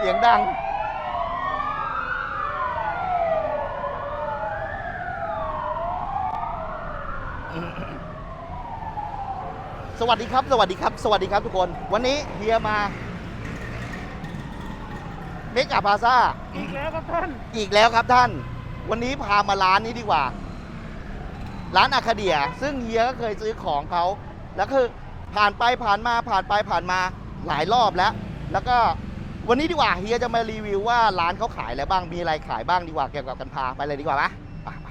เสียงดัง สวัสดีครับ สวัสดีครับ สวัสดีครับทุกคน วันนี้เฮียมาเมกาพาซาอีกแล้วครับท่าน อีกแล้วครับท่าน วันนี้พามาร้านนี้ดีกว่า ร้านอาคาเดีย ซึ่งเฮียก็เคยซื้อของเขา แล้วคือผ่านไปผ่านมาผ่านไปผ่านมาหลายรอบแล้ว แล้วก็ วันนี้ดีกว่าเฮียจะมารีวิวว่าร้านเขาขายอะไรบ้างมีอะไรขายบ้างดีกว่าเกี่ยวกับกันพาไปเลยดีกว่าปะไปไป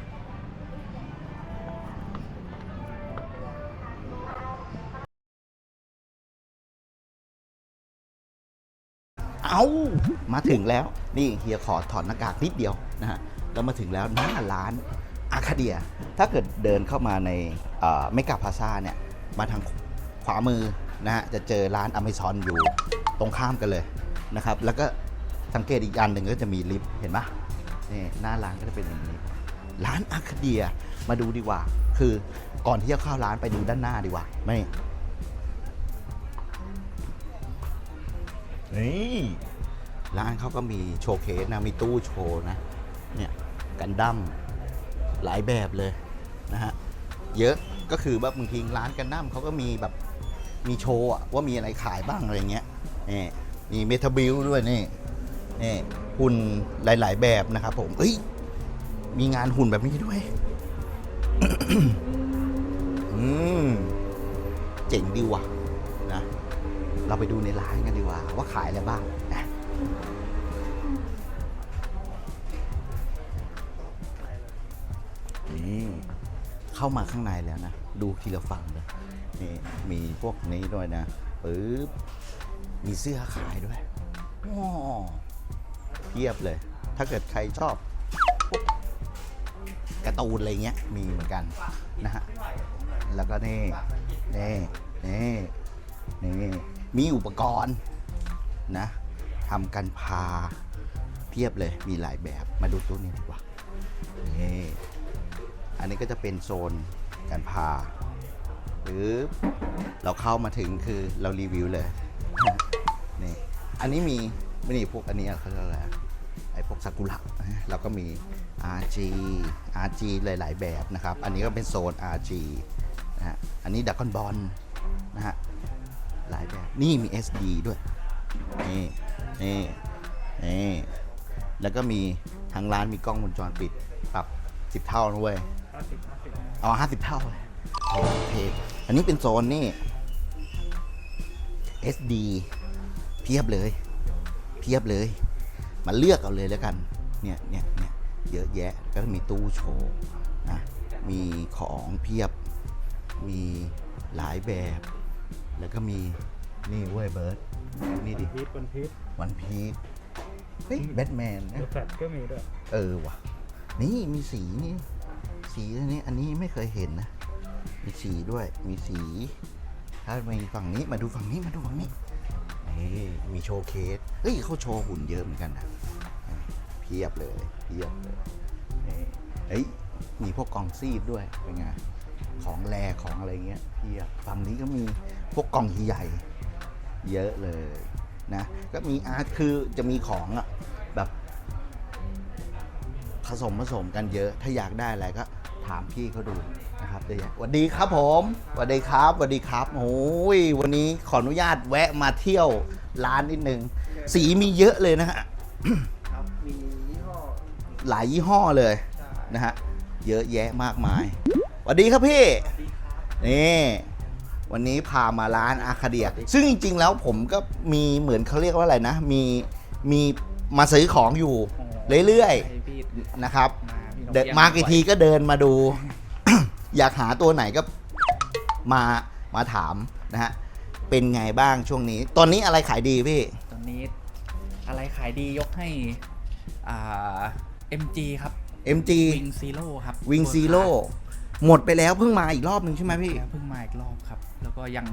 เอามาถึงแล้วนี่เฮียขอถอดหน้ากากนิดเดียวนะฮะแล้วมาถึงแล้วหน้าร้านอาคาเดีย ถ้าเกิดเดินเข้ามาในเมกาพาซาเนี่ยมาทางขวามือนะฮะจะเจอร้านอเมซอนอยู่ตรงข้ามกันเลย นะครับ แล้วก็สังเกตอีกอันหนึ่งก็จะมีลิฟต์เห็นปะนี่หน้าร้านก็จะเป็นอย่างนี้ ร้านอาคาเดียมาดูดีกว่า คือก่อนที่จะเข้าร้านไปดูด้านหน้าดีกว่าไม่นี่ร้านเขาก็มีโชว์เคสนะ มีตู้โชว์นะ เนี่ยกันดั้มหลายแบบเลยนะฮะ เยอะก็คือว่าบางทีร้านกันดั้มเขาก็มีแบบมีโชว์อะว่ามีอะไรขายบ้างอะไรเงี้ยนี่ มีเมทาบิลด้วยนี่นี่หุ่นหลาย ๆ แบบนะครับผมเอ้ยมีงานหุ่นแบบนี้ด้วย อืม เจ๋งดีว่ะนะ เราไปดูในร้านกันดีกว่า ว่าขายอะไรบ้างนะนี่เข้ามาข้างในแล้วนะ ดูทีละฝั่งเลยนี่มีพวกนี้ด้วยนะปึ๊บ มีเสื้อขายด้วยว้าวเทียบเลย ถ้าเกิดใครชอบพวกการ์ตูนอะไรเงี้ยมีเหมือนกันนะฮะ แล้วก็นี่นี่นี่นี่มีอุปกรณ์นะทำกันพาเพียบเลยมีหลายแบบมาดูตู้นี้ดีกว่านี่อันนี้ก็จะเป็นโซนการพาหรือเราเข้ามาถึงคือเรารีวิวเลย นี่อันนี้มีไม่นี่พวกอันนี้เขาเรียกอะไรอะไอ้พวกซากุระนะเราก็มี RG RG หลาย ๆ แบบนะครับ อันนี้ก็เป็นโซน RG นะฮะอันนี้ดักคอนบอลนะฮะหลายแบบนี่มี SD ด้วย นี่นี่นี่แล้วก็มีทางร้านมีกล้องวงจรปิดปรับ 10 เท่านะเว้ยห้าสิบห้าสิบเอาห้าสิบเท่าเลยโอเคอันนี้เป็นโซนนี่ SD เพียบเลย เพียบเลย มาเลือกเอาเลยแล้วกัน เนี่ยเนี่ยเนี่ยเยอะแยะ ก็มีตู้โชว์นะมีของเพียบ มีหลายแบบ แล้วก็มีนี่เว้ยเบิร์ดนี่ดิพีทวันพีทวันพีชเฮ้ยแบทแมนเดอะแฟลก็มีด้วย เออว่ะ นี่มีสีนี่ สีอันนี้อันนี้ไม่เคยเห็นนะ มีสีด้วย มีสี ถ้ามีฝั่งนี้มาดูฝั่งนี้มาดูฝั่งนี้ นี่มีโชว์เคส เฮ้ยเขาโชว์หุ่นเยอะเหมือนกันนะเพียบเลยเพียบเลยนี่เฮ้ยมีพวกกล่องซีดด้วยเป็นไงของแรของอะไรเงี้ยเพียบฝั่งนี้ก็มีพวกกล่องใหญ่เยอะเลยนะก็มีอาร์ตคือจะมีของอะแบบผสมผสมกันเยอะถ้าอยากได้อะไรก็ถามพี่เขาดู นะครับเดี๋ยวสวัสดีครับผมสวัสดีครับสวัสดีครับโอ้ยวันนี้ขออนุญาตแวะมาเที่ยวร้านนิดนึงสีมีเยอะเลยนะฮะครับมียี่ห้อหลายยี่ห้อเลยนะฮะเยอะแยะมากมายสวัสดีครับพี่นี่วันนี้พามาร้านอาคาเดีย ซึ่งจริง ๆ แล้วผมก็มีเหมือนเขาเรียกว่าอะไรนะ มีมีมาซื้อของอยู่ เรื่อยๆนะครับเดินมากี่ทีก็เดินมาดู อยากหาตัวไหนก็มามาถามนะฮะเป็นไงบ้างช่วงนี้ ตอนนี้อะไรขายดีพี่ ตอนนี้อะไรขายดียกให้อ่า MG ครับ MG Wing Zero ครับ Wing Zero หมดไปแล้วเพิ่งมาอีกรอบหนึ่งใช่ไหมพี่แล้วเพิ่งมาอีกรอบครับ แล้วก็ยัง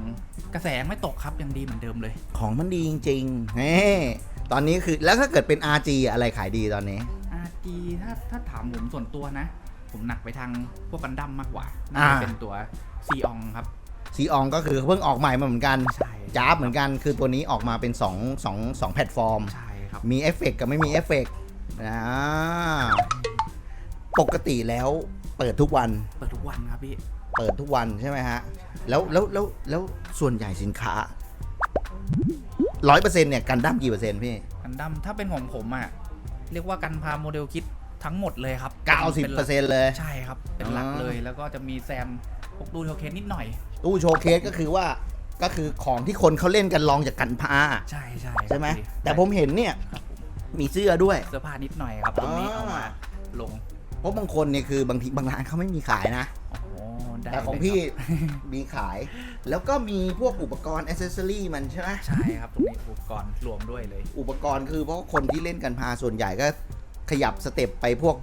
กระแสยังไม่ตกครับยังดีเหมือนเดิมเลย ของมันดีจริงๆเฮ้ตอนนี้คือแล้วถ้าเกิดเป็น RG อะอะไรขายดีตอนนี้ RG ถ้าถ้าถามผมส่วนตัวนะ ผมหนักไปทางพวกกันดั้มมากกว่าน่าอ่าจะเป็นตัวซีอองครับ ซีอองก็คือเพิ่งออกใหม่มาเหมือนกันใช่ จ้าบเหมือนกันคือตัวนี้ออกมาเป็น2 2 2แพลตฟอร์ม ใช่ครับ มีเอฟเฟกต์กับไม่มีเอฟเฟกต์อ่าปกติแล้วเปิดทุกวันเปิดทุกวันครับพี่ เปิดทุกวันใช่ไหมฮะ แล้วแล้วแล้วแล้วส่วนใหญ่สินค้าร้อยเปอร์เซ็นต์เนี่ยกันดั้มกี่เปอร์เซ็นต์พี่ กันดั้มถ้าเป็นของผมอะ เรียกว่ากันพาโมเดลคิด ทั้งหมดเลยครับเก้าสิบเปอร์เซ็นต์เลย ใช่ครับ เป็นหลักอ๋อเลยแล้วก็จะมีแซมพวกดูโทเคนนิดหน่อย ตู้โชว์เคสก็คือว่าก็คือของที่คนเขาเล่นกันลองจากกันพาใช่ใช่ใช่ไหมพี่แต่ผมเห็นเนี่ยครับผมมีเสื้อด้วยเสื้อผ้านิดหน่อยครับตรงนี้อ่าเอามาลงเพราะบางคนเนี่ยคือบางทีบางร้านเขาไม่มีขายนะโอ้โหได้แต่ของเลยพี่ครับมีขาย แล้วก็มีพวกอุปกรณ์อ c เซสซอรี่มันใช่ไหมใช่ครับตรงนี้อุปกรณ์รวมด้วยเลย อุปกรณ์คือเพราะคนที่เล่นกันพาส่วนใหญ่ก็ ขยับสเต็ปไปพวก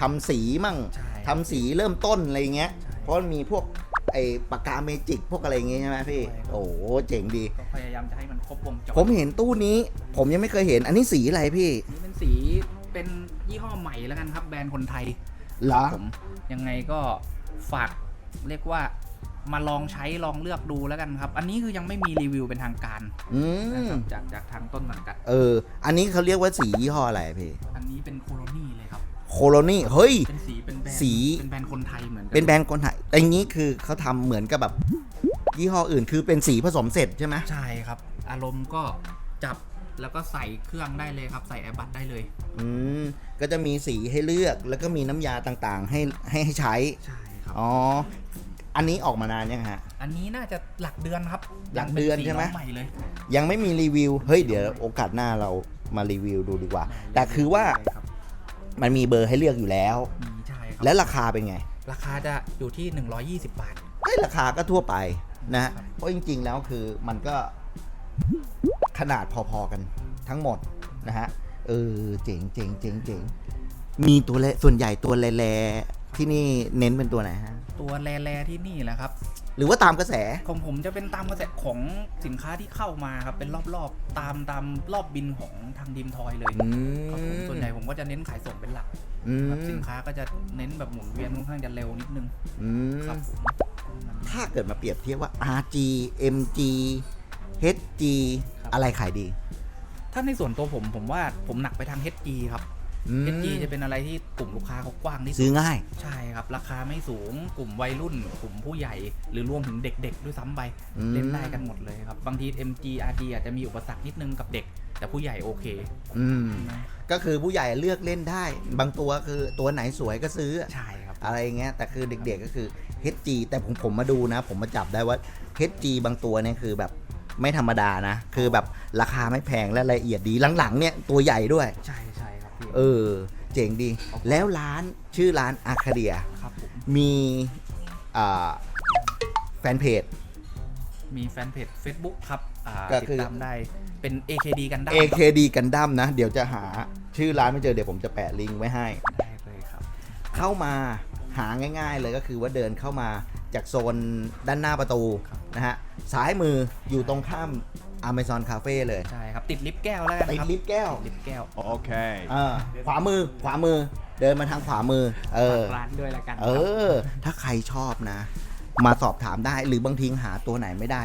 ทำสีมั่งใช่ทำสีเริ่มต้นอะไรเงี้ย ใช่เพราะมันมีพวกไอ้ปากกาเมจิกพวกอะไรเงี้ยใช่ไหมพี่ ใช่ครับ โอ้โหเจ๋งดี ก็พยายามจะให้มันครบวงจรผมเห็นตู้นี้ ผมยังไม่เคยเห็น อันนี้สีอะไรพี่นี่เป็นสีเป็นยี่ห้อใหม่แล้วกันครับแบรนด์คนไทย เหรอ ผมยังไงก็ฝากเรียกว่า มาลองใช้ลองเลือกดูแล้วกันครับ อันนี้คือยังไม่มีรีวิวเป็นทางการอืนะมครับจากจากทางต้นสังกัด เออ อันนี้เขาเรียกว่าสียี่ห้ออะไรพี่ อันนี้เป็นโคโลนี่เลยครับ โคโลนี่เฮ้ย เป็นสีเป็นแบรนด์สี เป็นแบรนด์คนไทยเหมือนกัเป็นแบรนด์คนไทยแต่อย่างนี้คือเขาทำเหมือนกับแบบ ยี่ห้ออื่นคือเป็นสีผสมเสร็จใช่ไหมใช่ครับ อารมณ์ก็จับแล้วก็ใส่เครื่องได้เลยครับ ใส่แอร์บัตได้เลย อืมก็จะมีสีให้เลือกแล้วก็มีน้ำยาต่างๆ ให้ให้ให้ใช้ ใช่ครับ อ๋อ อันนี้ออกมานานยังฮะ อันนี้น่าจะหลักเดือนครับหลักเดือนใช่ไหม ยังป็สีงใหม่เลย ยังไม่มีรีวิว เฮ้ยเดี๋ยวโอกาสหน้าเรามารีวิวดูดีกว่า แต่คือว่าใช่ครับมันมีเบอร์ให้เลือกอยู่แล้วมีใช่ครับ และราคาเป็นไงราคาจะอยู่ที่ 120 บาทเฮ้ยราคาก็ทั่วไปนะครับ เพราะจริง ๆ แล้วคือมันก็ขนาดพอๆกันทั้งหมดนะฮะ เออเจ๋งเจ๋งเจ๋งเจ๋งมีตัวเลส่วนใหญ่ตัวแลๆ ที่นี่เน้นเป็นตัวไหนฮะ ตัวแรๆที่นี่แหละครับ หรือว่าตามกระแส ของผมจะเป็นตามกระแสของสินค้าที่เข้ามาครับ เป็นรอบๆ ตามตามรอบบินของทางดีมทอยเลยอืครับผมมส่วนใหญ่ผมก็จะเน้นขายส่งเป็นหลักอืมครับสินค้าก็จะเน้นแบบหมุนเวียนค่อนข้างจะเร็วนิดนึงอืมครับผมถ้าเกิดมาเปรียบเทียบว่า RG MG HG ครับอะไรขายดี ถ้าในส่วนตัวผมผมว่าผมหนักไปทาง HG ครับ อืม HG จะเป็นอะไรที่กลุ่มลูกค้าเขากว้างที่สุซื้ดอง่าย ใช่ครับ ราคาไม่สูงกลุ่มวัยรุ่น กลุ่มผู้ใหญ่ หรือรวมถึงเด็ก ๆ ด้วยซ้ำไปอืม เล่นได้กันหมดเลยครับ บางที MG RG อาจจะมีอุปสรรคนิดนึงกับเด็ก แต่ผู้ใหญ่โอเคอืม ก็คือผู้ใหญ่เลือกเล่นได้ บางตัวคือตัวไหนสวยก็ซื้อ ใช่ครับ อะไรอย่างเงี้ยแต่คือเด็กๆก็คือ HG แต่ผมผมมาดูนะ ผมมาจับได้ว่า HG บางตัวเนี่ยคือแบบไม่ธรรมดานะ คือแบบราคาไม่แพงและละเอียดดีหลังๆเนี่ยตัวใหญ่ด้วย ใช่ใช่ครับพี่ เออ เจ๋งดี แล้วร้านชื่อร้านอาคาเดีย ครับผมมีอ่าแฟนเพจ มีแฟนเพจ Facebook ครับอ่าก็ติดคือตามได้เป็น AKD กันได้ AKD กันดั้มนะ เดี๋ยวจะหาชื่อร้านไม่เจอเดี๋ยวผมจะแปะลิงก์ไว้ให้ ได้เลยครับ เข้ามาหาง่ายๆเลยก็คือว่าเดินเข้ามาจากโซนด้านหน้าประตูนะฮะซ้ายมืออยู่ตรงข้าม Amazon Cafe เลย ใช่ครับติดลิฟต์แก้วแล้วกันติดครับลิฟต์แก้วลิฟต์แก้ว Okay. เออขวามือขวามือเดินมาทางขวามือ เออ ฝากร้านด้วยแล้วกันเออถ้าใครชอบนะ มาสอบถามได้หรือบางทีหาตัวไหนไม่ได้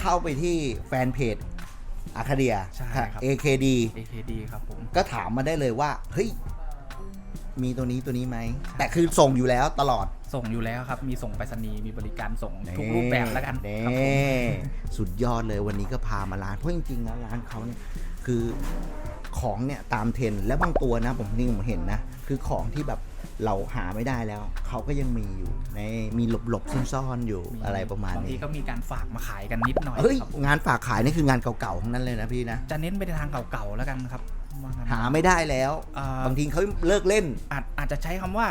เข้าไปที่แฟนเพจอาคาเดีย ใช่ครับ AKD AKD ครับผม ก็ถามมาได้เลยว่า เฮ้ย มีตัวนี้ตัวนี้ไหม แต่คือส่งอยู่แล้วตลอด ส่งอยู่แล้วครับ มีส่งไปรษณีย์มีบริการส่งทุกรูปแบบแล้วกันนี่ครับผมสุดยอดเลยวันนี้ก็พามาร้านเพราะจริงๆนะร้านเขาเนี่ยคือของเนี่ยตามเทรนด์และบางตัวนะผมนี่ผมเห็นนะ คือของที่แบบเราหาไม่ได้แล้ว เขาก็ยังมีอยู่ในมีหลบๆซ่อนๆอยู่อะไรประมาณบางทีนี้ก็มีการฝากมาขายกันนิดหน่อยเฮ้ยครับผมงานฝากขายนี่คืองานเก่าๆทั้งนั้นเลยนะพี่นะ จะเน้นไปในทางเก่าๆแล้วกันครับว่างั้น หาไม่ได้แล้ว อ่า บางทีเขาเลิกเล่น อาจอาจจะใช้คำว่า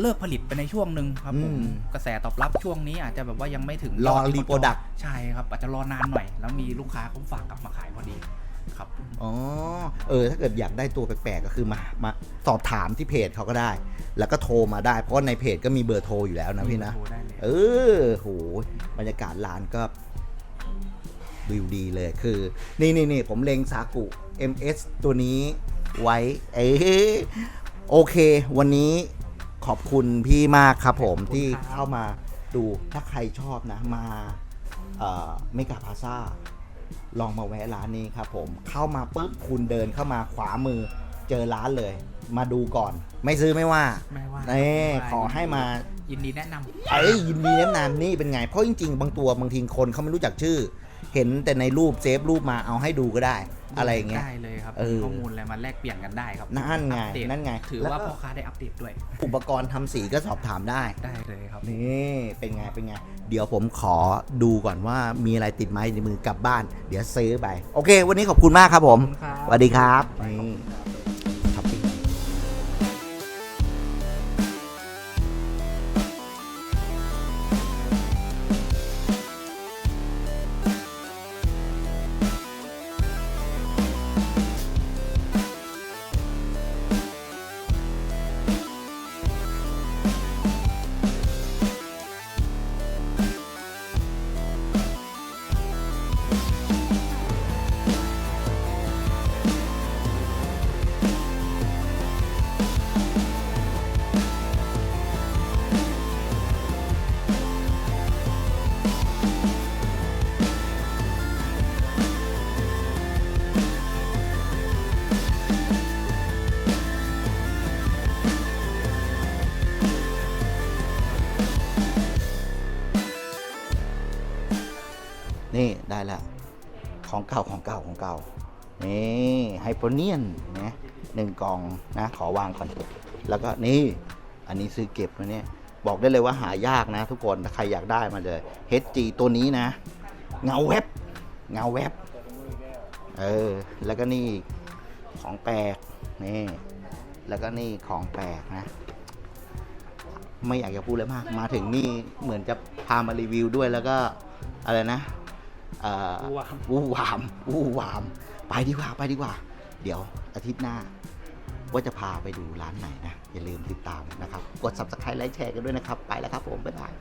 เลิกผลิตไปในช่วงหนึ่งครับผมอืมกระแสตอบรับช่วงนี้อาจจะแบบว่ายังไม่ถึงรอยดที่รีโปรดักต์ใช่ครับ อาจจะรอนานหน่อย แล้วมีลูกค้าเขาฝากกลับมาขายพอดีครับ อ๋อเออถ้าเกิดอยากได้ตัวแปลกๆก็คือมามาสอบถามที่เพจเขาก็ได้ แล้วก็โทรมาได้ เพราะในเพจก็มีเบอร์โทรอยู่แล้วนะพี่นะโทรได้เลย เออโหบรรยากาศร้านก็ วิวดีเลยคือ นี่นี่นี่ผมเล็งซากุ MS ตัวนี้ไว้ เอ้ยโอเค วันนี้ขอบคุณพี่มากครับผมที่เข้ามาดูถ้าใครชอบนะ มาเอ่อเมกาพาซาลองมาแวะร้านนี้ครับผมเข้ามาปุ๊บคุณเดินเข้ามาขวามือเจอร้านเลย มาดูก่อน ไม่ซื้อไม่ว่าไม่ว่าเน่ขอให้มายินดีแนะนำเอ้ยยินดีแนะนำนี่เป็นไง เพราะจริง ๆ บางตัวบางทีคนเขาไม่รู้จักชื่อ เห็นแต่ในรูปเซฟรูปมาเอาให้ดูก็ได้ อะไรอย่างเงี้ย ได้เลยครับเออ มีข้อมูลอะไรมาแลกเปลี่ยนกันได้ครับนั่นไง อัปเดตนั่นไงถือแล้วว่าก็พ่อค้าได้อัปเดตด้วย อุปกรณ์ทำสีก็สอบถามได้ ได้เลยครับ นี่เป็นไง เป็นไง เดี๋ยวผมขอดูก่อนว่ามีอะไรติดไม้ในมือกลับบ้าน เดี๋ยวซื้อไป โอเค วันนี้ขอบคุณมากครับผมขอบคุณครับสวัสดีครับนี่ นี่ได้ล้วของเก่าของเก่าของเก่านี่ไฮโปเนียนนะหนึ่งกล่องนะขอวางก่อนแล้วก็นี่ อันนี้ซื้อเก็บนะเนี่ยบอกได้เลยว่าหายากนะ ทุกคนถ้าใครอยากได้มาเลย HG ตัวนี้นะ เงาแวบเงาแวบเออแล้วก็นี่ของแปลกนี่แล้วก็นี่ของแปลกนะ ไม่อยากจะพูดเลยมาก มาถึงนี่เหมือนจะพามารีวิวด้วยแล้วก็อะไรนะ วู่วามวู่วามวู่วาม ไปดีกว่าไปดีกว่า เดี๋ยวอาทิตย์หน้า ว่าจะพาไปดูร้านไหนนะ อย่าลืมติดตามนะครับ กด subscribe ไลค์แชร์กันด้วยนะครับ ไปแล้วครับผม บ๊ายบาย